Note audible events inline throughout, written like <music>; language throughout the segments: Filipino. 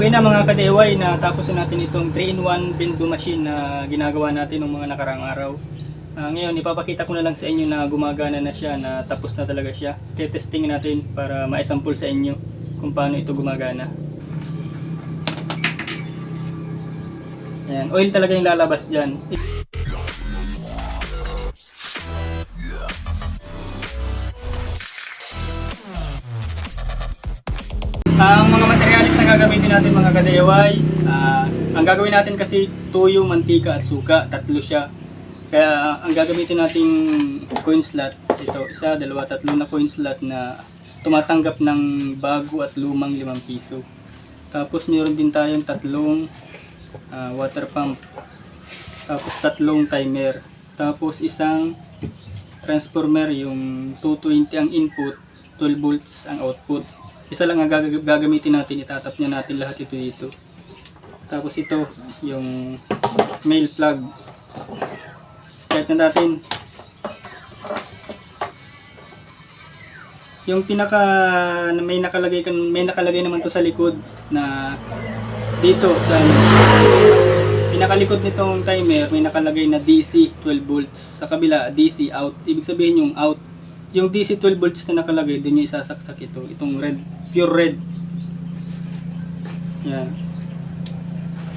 Okay na mga kadeway na tapos na natin itong 3-in-1 bendo machine na ginagawa natin ng mga nakarang araw. Ah, ngayon, ipapakita ko na lang sa inyo na gumagana na siya, na tapos na talaga siya. Tetesting natin para maisample sa inyo kung paano ito gumagana. Ayan, oil talaga yung lalabas dyan. Ang mga materialis na gagamitin natin mga kadeway, ah, ang gagawin natin kasi tuyo, mantika at suka, tatlo siya. Kaya ang gagamitin nating coin slot, ito, isa, dalawa, tatlo na coin slot na tumatanggap ng bago at lumang limang piso. Tapos meron din tayong tatlong ah, water pump. Tapos tatlong timer. Tapos isang transformer yung 220 ang input, 12 volts ang output. Isa lang ang gag- gagamitin natin, itatap niya natin lahat ito dito. Tapos ito, yung mail plug. Start na natin. Yung pinaka na may nakalagay kan may nakalagay naman to sa likod na dito sa ano, pinakalikod nitong timer may nakalagay na DC 12 volts sa kabila DC out ibig sabihin yung out yung DC 12 volts na nakalagay doon yung isasaksak ito itong red pure red. Yan.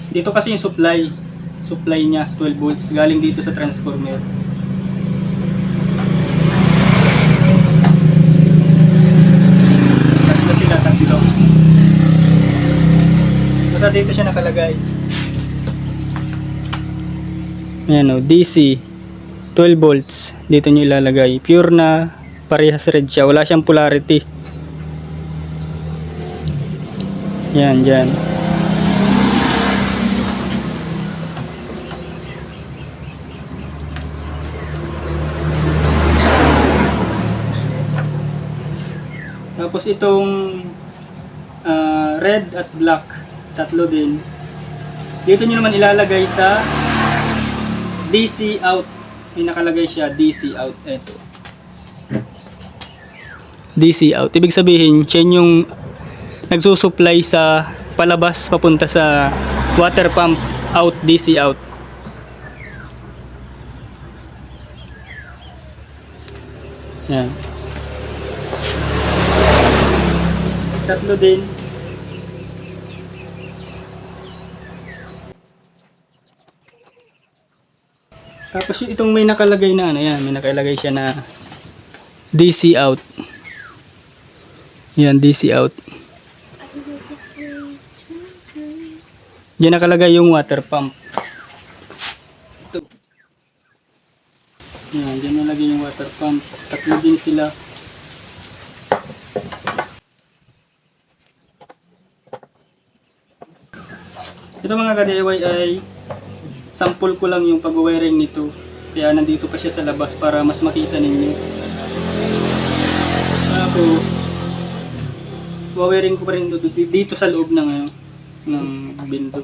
Dito kasi yung supply supply niya 12 volts galing dito sa transformer. Tatlo. Basta dito siya nakalagay. Ayan o, DC 12 volts dito nyo ilalagay. Pure na parehas red siya wala siyang polarity yan dyan tapos itong ah, red at black tatlo din dito nyo naman ilalagay sa DC out. May nakalagay siya DC out. Ito. DC out. Ibig sabihin, siya yung nagsusupply sa palabas papunta sa water pump out DC out. Yan. Tatlo din. Tapos itong may nakalagay na ano yan, may nakalagay siya na DC out. Yan, DC out. Diyan nakalagay yung water pump. Ito. Yan, diyan nalagay yung water pump. Tatlo din sila. Ito mga ka-DIY ay sample ko lang yung pag-wiring nito. Kaya nandito pa siya sa labas para mas makita ninyo. Tapos, wawiring ko pa rin dito, dito sa loob ng, ano, ng bindo.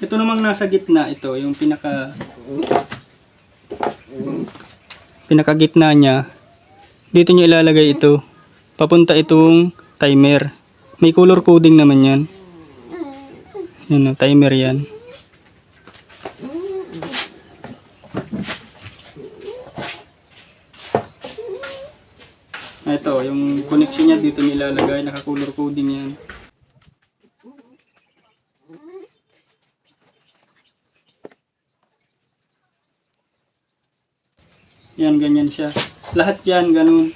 Ito namang nasa gitna ito, yung pinaka pinaka gitna niya. Dito niyo ilalagay ito. Papunta itong timer. May color coding naman yan. Yan timer yan. Ito, yung connection niya dito nilalagay, naka-color coding yan. Yan, ganyan siya. Lahat yan, ganun.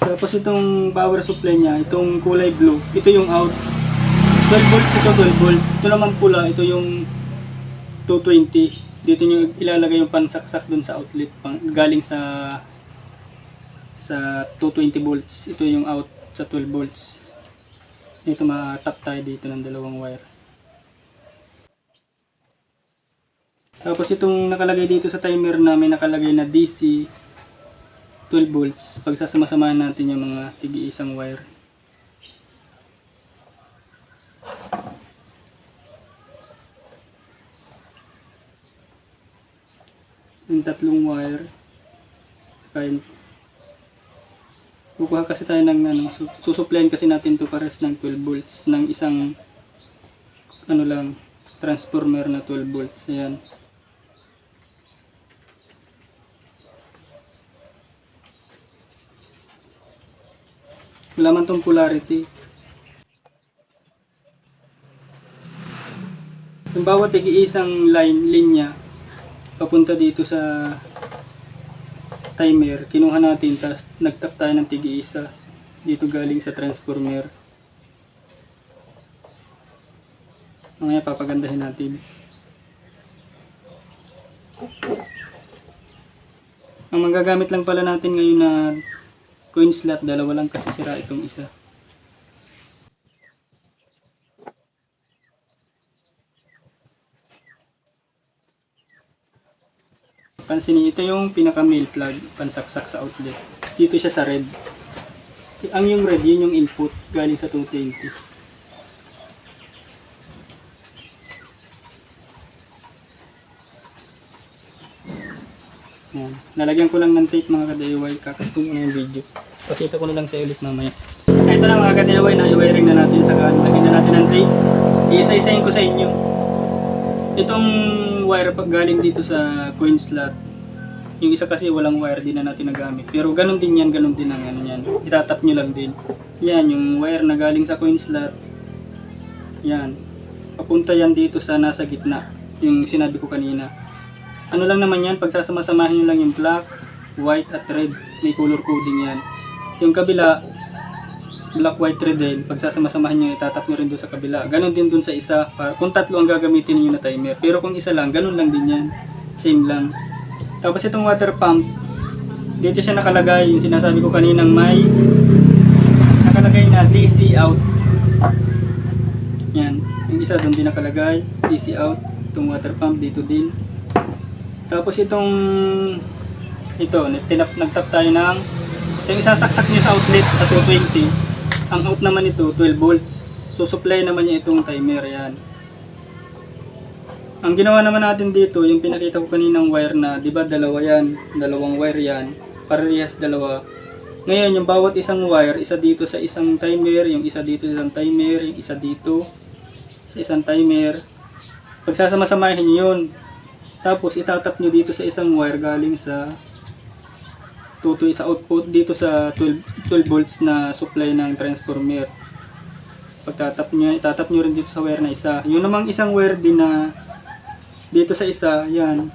Tapos itong power supply niya, itong kulay blue, ito yung out. 12 volts ito, 12 volts. Ito naman pula, ito yung 220. Dito nyo ilalagay yung pansaksak dun sa outlet, pang, galing sa sa 220 volts. Ito yung out sa 12 volts. Ito matap tayo dito ng dalawang wire. Tapos itong nakalagay dito sa timer na may nakalagay na DC 12 volts. Pagsasama-samahan natin yung mga tigi isang wire. Yung tatlong wire. Saka yung kukuha kasi tayo ng ano, su- susuplayan kasi natin to pares ng 12 volts ng isang ano lang transformer na 12 volts. Ayan. Wala man tong polarity. Yung bawat isang line, linya, papunta dito sa timer, kinuha natin, tapos nagtap tayo ng tigi-isa dito galing sa transformer. Mamaya papagandahin natin. Ang magagamit lang pala natin ngayon na coin slot, dalawa lang kasi sira itong isa. Pansinin niyo, ito yung pinaka mail plug, pansaksak sa outlet. Dito siya sa red. Ang yung red, yun yung input galing sa 220. Yan. Nalagyan ko lang ng tape mga ka-DIY. Kakatong na yung video. Pakita ko na lang sa ulit mamaya. Ito na mga ka-DIY na i-wiring na natin sa kan. Lagyan na natin ng tape. Iisa-isayin ko sa inyo. Itong wire pag galing dito sa coin slot. Yung isa kasi walang wire din na natin nagamit. Pero ganun din yan, ganun din ang ano yan. Itatap nyo lang din. Yan, yung wire na galing sa coin slot. Yan. Papunta yan dito sa nasa gitna. Yung sinabi ko kanina. Ano lang naman yan, pagsasama-samahin nyo lang yung black, white at red. May color coding yan. Yung kabila, black, white, red din. Pagsasama-samahin nyo, itatap nyo rin doon sa kabila. Ganon din doon sa isa. Para, kung tatlo ang gagamitin niyo na timer. Pero kung isa lang, ganon lang din yan. Same lang. Tapos itong water pump, dito siya nakalagay. Yung sinasabi ko kaninang may nakalagay na DC out. Yan. Yung isa doon din nakalagay. DC out. Itong water pump dito din. Tapos itong ito, tinap, nagtap tayo ng yung isasaksak niya sa outlet sa 220. Ang out naman ito 12 volts. So supply naman niya itong timer yan. Ang ginawa naman natin dito, yung pinakita ko kaninang wire na, 'di ba dalawa yan, dalawang wire yan, parehas dalawa. Ngayon, yung bawat isang wire, isa dito sa isang timer, yung isa dito sa isang timer, yung isa dito sa isang timer. Pagsasama-samahin niyo yun, tapos itatap nyo dito sa isang wire galing sa tutoy sa output dito sa 12, 12 volts na supply ng transformer. Pagtatap nyo, itatap nyo rin dito sa wire na isa. Yun namang isang wire din na dito sa isa, yan.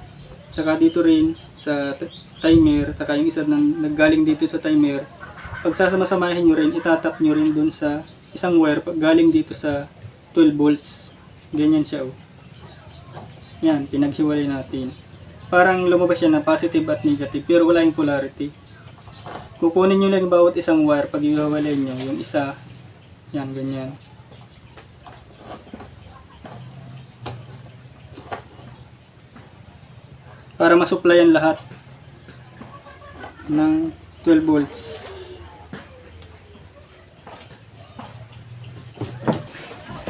Saka dito rin sa timer, saka yung isa nang naggaling dito sa timer. Pagsasama-samahin nyo rin, itatap nyo rin dun sa isang wire pag galing dito sa 12 volts. Ganyan siya oh. Yan, pinaghiwalay natin. Parang lumabas siya na positive at negative, pero wala yung polarity. Kukunin nyo lang bawat isang wire, pag iwawalay nyo, yung isa, yan, ganyan. Para masupplyan lahat ng 12 volts.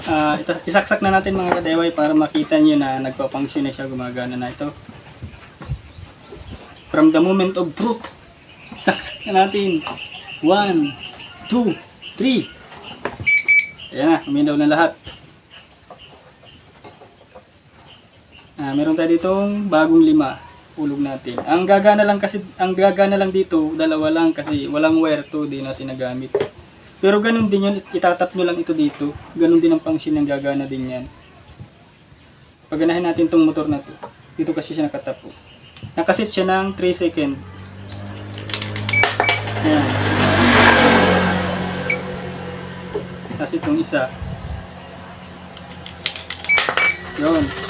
Ah, ito, isaksak na natin mga kadeway para makita nyo na nagpa-function na siya, gumagana na ito. From the moment of truth, <laughs> saksak na natin. 1, 2, 3. Ayan na, uminaw na lahat. Ah, meron tayo ditong bagong lima. Ulog natin. Ang gagana lang kasi, ang gagana lang dito, dalawa lang kasi walang wire to, di natin nagamit. Pero ganun din yun, itatap nyo lang ito dito. Ganun din ang function ng gagana din yan. Paganahin natin tong motor na to. Dito kasi siya nakatap po. Nakasit siya ng 3 second. Ayan. Tapos itong isa. Yun.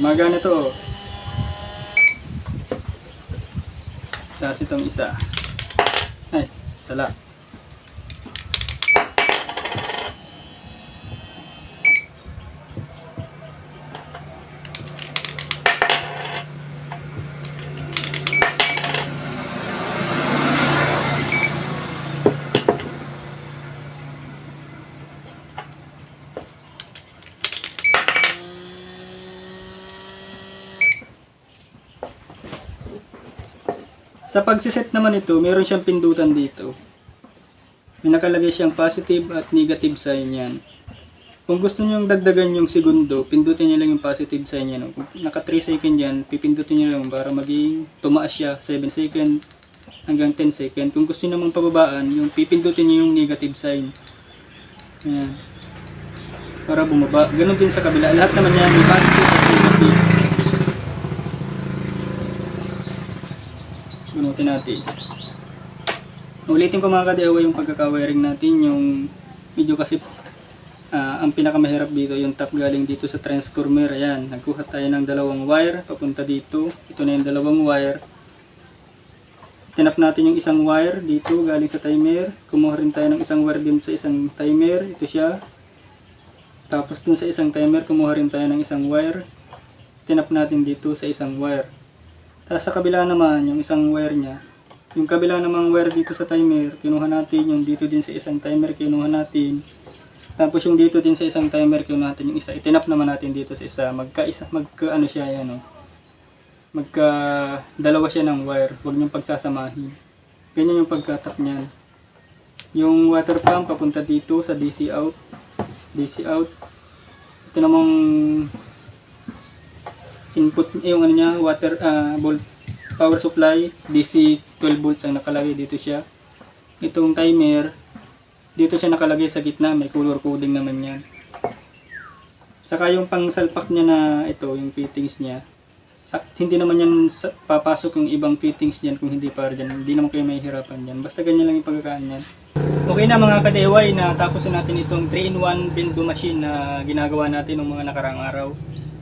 Gumagana to. Tapos itong isa. Ay, sala. Sa pagsiset naman ito, meron siyang pindutan dito. May nakalagay siyang positive at negative sign yan. Kung gusto niyo dagdagan yung segundo, pindutin niyo lang yung positive sign yan. Kung naka 3 second yan, pipindutin niyo lang para maging tumaas siya 7 second hanggang 10 second. Kung gusto niyo naman pababaan, yung pipindutin niyo yung negative sign. Ayan. Para bumaba. Ganon din sa kabila. Lahat naman yan, may positive at negative. Gunutin natin. Ulitin ko mga ka-DIY yung pagkaka-wiring natin, yung medyo kasi ah, ang pinakamahirap dito, yung top galing dito sa transformer. Ayan, nagkuha tayo ng dalawang wire, papunta dito. Ito na yung dalawang wire. Tinap natin yung isang wire dito, galing sa timer. Kumuha rin tayo ng isang wire din sa isang timer. Ito siya. Tapos dun sa isang timer, kumuha rin tayo ng isang wire. Tinap natin dito sa isang wire. Tapos sa kabila naman, yung isang wire niya, yung kabila namang wire dito sa timer, kinuha natin. Yung dito din sa isang timer, kinuha natin. Tapos yung dito din sa isang timer, kinuha natin yung isa. Itinap naman natin dito sa isa. Magka, isa, magka ano siya, yan o. Magka, dalawa siya ng wire. Huwag niyong pagsasamahin. Ganyan yung pagkatap niyan. Yung water pump papunta dito sa DC out. DC out. Ito namang input yung ano niya, water ah, volt power supply DC 12 volts ang nakalagay dito siya. Itong timer dito siya nakalagay sa gitna, may color coding naman yan. Saka yung pangsalpak niya na ito, yung fittings niya. Hindi naman yan papasok yung ibang fittings niyan kung hindi para dyan. Hindi naman kayo mahihirapan dyan. Basta ganyan lang yung pagkakaan yan. Okay na mga ka-DIY, natapos na natin itong 3-in-1 bindo machine na ginagawa natin ng mga nakarang araw.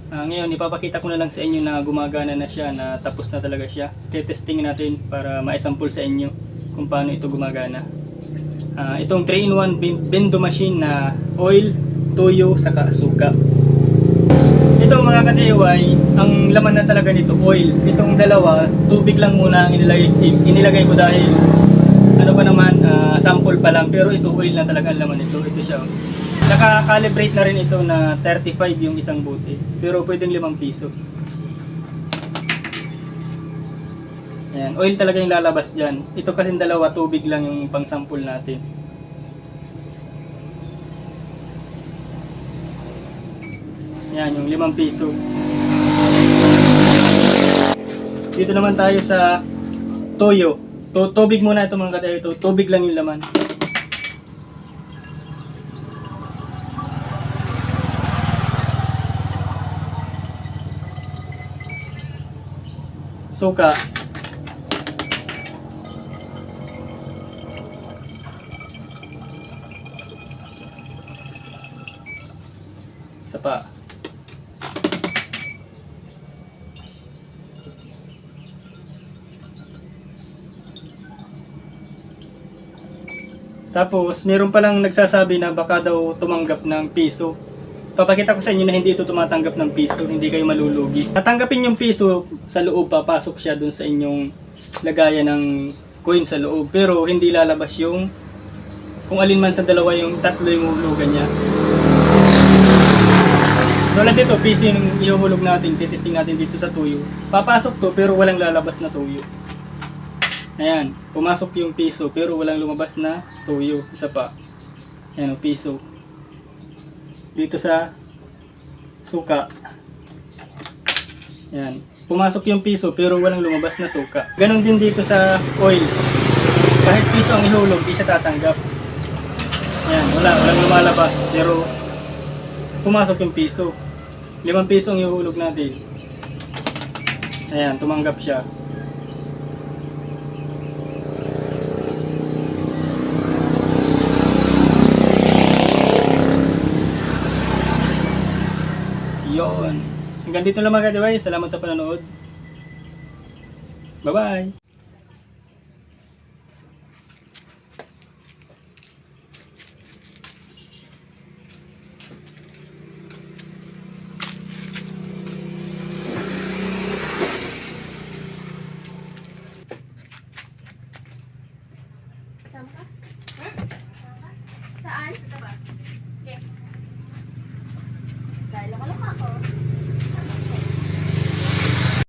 Ah, ngayon, ipapakita ko na lang sa inyo na gumagana na siya, na tapos na talaga siya. Tetesting natin para ma-sample sa inyo kung paano ito gumagana. Ah, itong 3-in-1 bin- bendo machine na oil, toyo, saka suka. Ito mga ka-DIY, ang laman na talaga nito oil. Itong dalawa, tubig lang muna ang inilagay, inilagay ko dahil ano pa naman, ah, sample pa lang. Pero ito oil na talaga ang laman nito. Ito siya. oh. Naka-calibrate na rin ito na 35 yung isang bote. Pero pwedeng 5 piso. Ayan, oil talaga yung lalabas dyan. Ito kasi dalawa, tubig lang yung pang-sample natin. Yan, yung 5 piso. Dito naman tayo sa toyo. To tubig muna ito mga katayo ito. Tubig lang yung laman. Suka. Isa pa. Tapos, meron palang nagsasabi na baka daw tumanggap ng piso. Papakita ko sa inyo na hindi ito tumatanggap ng piso, hindi kayo malulugi. Tatanggapin yung piso sa loob, papasok siya dun sa inyong lagayan ng coin sa loob. Pero hindi lalabas yung kung alin man sa dalawa yung tatlo yung hulugan niya. Tulad dito, piso yung ihuhulog natin, titisting natin dito sa tuyo. Papasok to pero walang lalabas na tuyo. Ayan, pumasok yung piso pero walang lumabas na tuyo. Isa pa. Ayan, piso. Dito sa suka. Ayan, pumasok yung piso pero walang lumabas na suka. Ganon din dito sa oil. Kahit piso ang ihulog, di siya tatanggap. Ayan, wala, walang lumalabas. Pero pumasok yung piso. Limang piso ang ihulog natin. Ayan, tumanggap siya. Hanggang dito lang mga kadiway. Salamat sa panonood. Bye-bye.